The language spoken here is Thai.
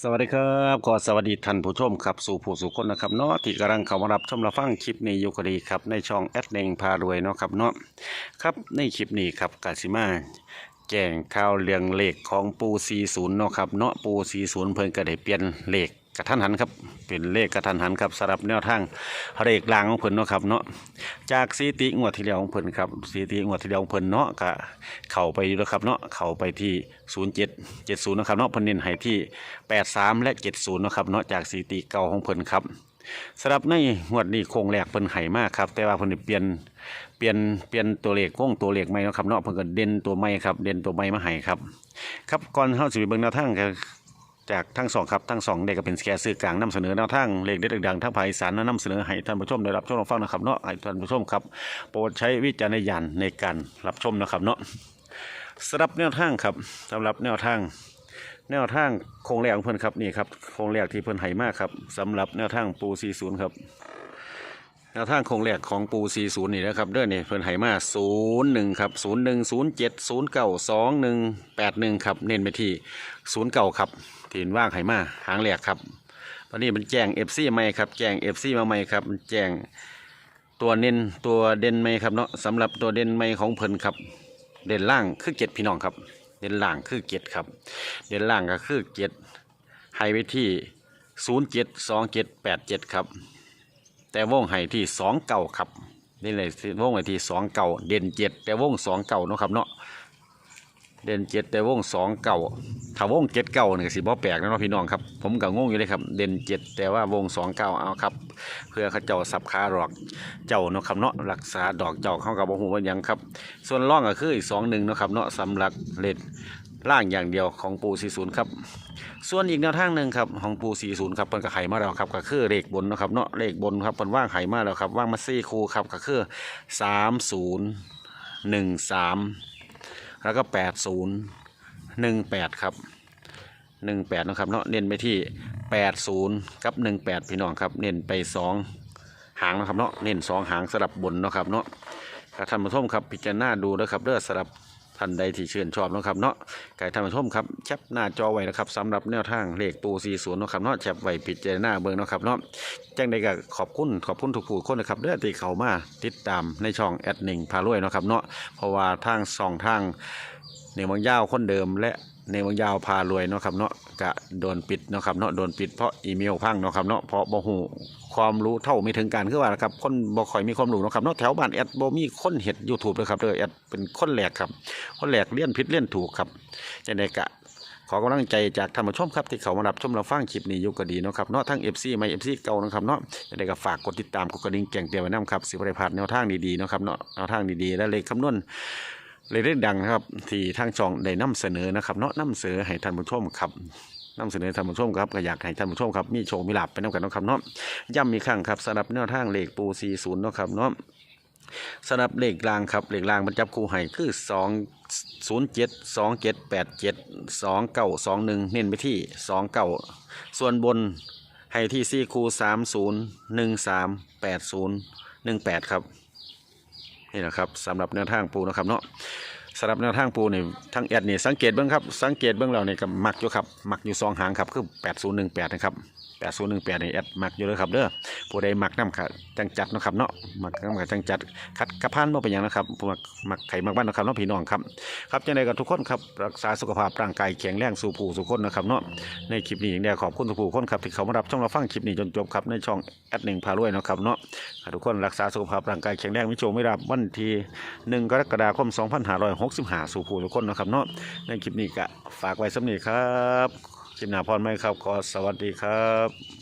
สวัสดีครับขอสวัสดีท่านผู้ชมครับสู่ผู้สู่คนนะครับเนาะที่กำลังเข้ามารับชมรับฟังคลิปนี้อยู่ก็ดีครับในช่องแอดเนงพารวยเนาะครับเนาะครับในคลิปนี้ครับกาซิมาแจ้งข่าวเรื่องเลขของปู40เนาะครับเนาะปู40เพิ่นก็ได้เปลี่ยนเลข กระทันหันครับเป็นเลขกระทันหันครับสำหรับแนวทางเลขลางของเพิ่นเนาะครับเนาะจากสถิติงวดที่แล้วของเพิ่นครับสถิติงวดที่แล้วของเพิ่นเนาะก็เข้าไปอยู่แล้วครับเนาะเข้าไปที่07 70นะครับเนาะเพิ่นเน้นให้ที่83และ70นะครับเนาะจากสถิติเก่าของเพิ่นครับสำหรับในงวดนี้โครงแรกเพิ่นให้มากครับ แต่ว่าเพิ่นเปลี่ยนเปลี่ยนเปลี่ยนตัวเลขโค้งตัวเลขใหม่นะครับเนาะเพิ่นก็เด่นตัวใหม่ครับ เด่นตัวใหม่มาให้ครับ ครับก่อนเฮาสิไปเบิ่งแนวทาง จากทั้งสองครับทั้งสองได้ก็เป็นแค่สื่อกลางนำเสนอแนวทางเลขเด็ดดังๆทั้งภายสารนนำเสนอให้ท่านผู้ชมได้รับชมรับฟังนะครับเนาะให้ท่านผู้ชมครับ โปรดใช้วิจารณญาณในการรับชมนะครับเนาะสำหรับแนวทางครับสำหรับแนวทาง แนวทางโครงแรกของเพิ่นครับนี่ครับโครงแรกที่เพิ่นไห้มากครับสำหรับแนวทางปู40ครับ วทางโครงแรกของปู 40 นี่นะครับเด้อนี่เพิ่นให้มา 01 ครับ 01 07 09 21 81 ครับ เน้นไปที่ 09 ครับที่ว่างให้มาหางแรกครับวันนี้มันแจ้ง FC ใหม่ครับแจ้ง FC มาใหม่ครับมันแจ้งตัวเน้นตัวเด่นใหม่ครับเนาะสำหรับตัวเด่นใหม่ของเพิ่นครับ เด่นล่างคือเจ็ดพี่น้องครับ เด่นล่างคือเจ็ดครับ เด่นล่างก็คือเจ็ดให้ไว้ที่ศูนย์เจ็ดสองเจ็ดแปดเจ็ดครับ แต่วงให้ที่สองเก่าครับนี่เลยวงไว้ที่สองเก่าเด่นเจ็ดแต่วงสองเก่าเนาะครับเนาะเด่นเจ็ดแต่วงสองเก่าถ้าวงเจ็ดเก่าเนี่ยสิบ่แปลกนะเนาะพี่น้องครับผมก็งงอยู่เลยครับ เด่นเจ็ดแต่ว่าวงสองเก่าเอาครับ เพื่อเขาเจ้าสับขาหลอกเจ้าเนาะครับเนาะรักษาดอกเจ้าเข้ากับบ่ฮู้ว่ายังครับ ส่วนร่องก็คืออีกสองหนึ่งนาะครับเนาะสำหรับเลด ล่างอย่างเดียวของปู40ครับส่วนอีกแนวทางหนึ่งครับของปู40ครับเพิ่นก็ไขมาแล้วครับก็คือเลขบนนะครับเนาะเลขบนครับเพิ่นว่างไขมาแล้วครับว่างมาซี่คูครับก็คือ30 13 แล้วก็ 80 18 ครับ 18เนะครับเนาะเน้นไปที่ 80 กับ 18 พี่น้องครับเน้นไป 2 หางนะครับเนาะเน้นสองหางสลับบนนะครับเนาะครับท่านผู้ชมครับพิจารณาดูนะครับเด้อสำหรับ ท่านใดที่ชื่นชอบนะครับเนาะไก่ท่านผู้ชมครับแคปหน้าจอไว้นะครับสำหรับแนวทางเลขปู40เนนะครับเนาะแคปไว้พิจารณาเบิ่งนะครับเนาะแจ้งใดก็ขอบคุณขอบคุณทุกผู้คนนะครับเด้อที่เข้ามาติดตามในช่องแอดหนึ่งพารวยนะครับเนาะเพราะว่าทางสองทางในบางยาวคนเดิมและในบางยาวพารวยเนาะครับเนาะ กะโดนปิดเนาะครับเนาะโดนปิดเพราะอีเมลพังเนาะครับเนาะเพราะบ่ฮู้ความรู้เท่าไม่ถึงการคือว่านะครับคนบ่ค่อยมีความรู้เนาะครับเนาะแถวบ้านแอดบ่มีคนเฮ็ด YouTube เลยครับเด้อแอดเป็นคนแหลกครับ คนแหลกเลี้ยนผิดเลี้ยนถูกครับจังไดกะขอกำลังใจจากท่านผู้ชมครับที่เขามารับชมรับฟังคลิปนี้อยู่ก็ดีเนาะครับเนาะทั้ง FC ไม่ FC เก่านะครับเนาะจังไดก็ฝากกดติดตามกดกระดิ่งแจ้งเตือนไว้นํครับสิบ่ได้พาดแนวทางดีๆเนาะครับเนาะแนวทางดีๆและเลขคำนวณ เลยได้ดังครับ ที่ทางช่องได้นำเสนอนะครับเนาะนำเสนอให้ท่านผู้ชมครับนำเสนอท่านผู้ชมครับก็อยากให้ท่านผู้ชมครับมีโชคมีลาภไปนํกันนะครับเนาะย้ำมีกครั้งครับสำหรับแนวทางเลขปู40เนาะครับเนาะสำหรับเลขรางครับเลขรางบรรจับคู่ให้คือ 2 0 7 2 7 8 7 2 9 2 1 เน้นไปที่ 2 9 ส่วนบนให้ที่4คู่30 1 3 8 0 1 8 ครับ นี่นะครับสำหรับแนวทางปูนะครับเนาะ สำหรับแนวทางปูนี่ทั้งแอดนี่สังเกตเบื้องครับสังเกตเบื้องเราเนี่ยก็มักอยู่ครับมักอยู่สองหางครับคือ8018นะครับ8018นี่แอดมักอยู่เลยครับเด้อผู้ใดมักน้ำค่ะจังจัดนะครับเนาะมักน้ำค่ะจังจัดคัดกระพันบ่เป็นหยังนะครับผู้มักมักไข่มักบ้านนะครับเนาะพี่น้องครับครับจังไดก็ทุกคนครับรักษาสุขภาพร่างกายแข็งแรงสู่ผู้สู่คนนะครับเนาะในคลิปนี้อย่างเดียวขอบคุณทุกผู้คนครับที่เขามารับช่องเราฟังคลิปนี้จนจบครับในช่องแอดหนึ่งพารวยนะครับเนาะทุกคนรักษาสุขภาพร่างกายแข็งแรงมิโชไม่รับวันที่1กรกฎาคม2565สู่ผู้ทุกคนนะครับเนาะในคลิปนี้ก็ฝากไว้สำนีครับคลิปหน้าพรไหมครับขอสวัสดีครับ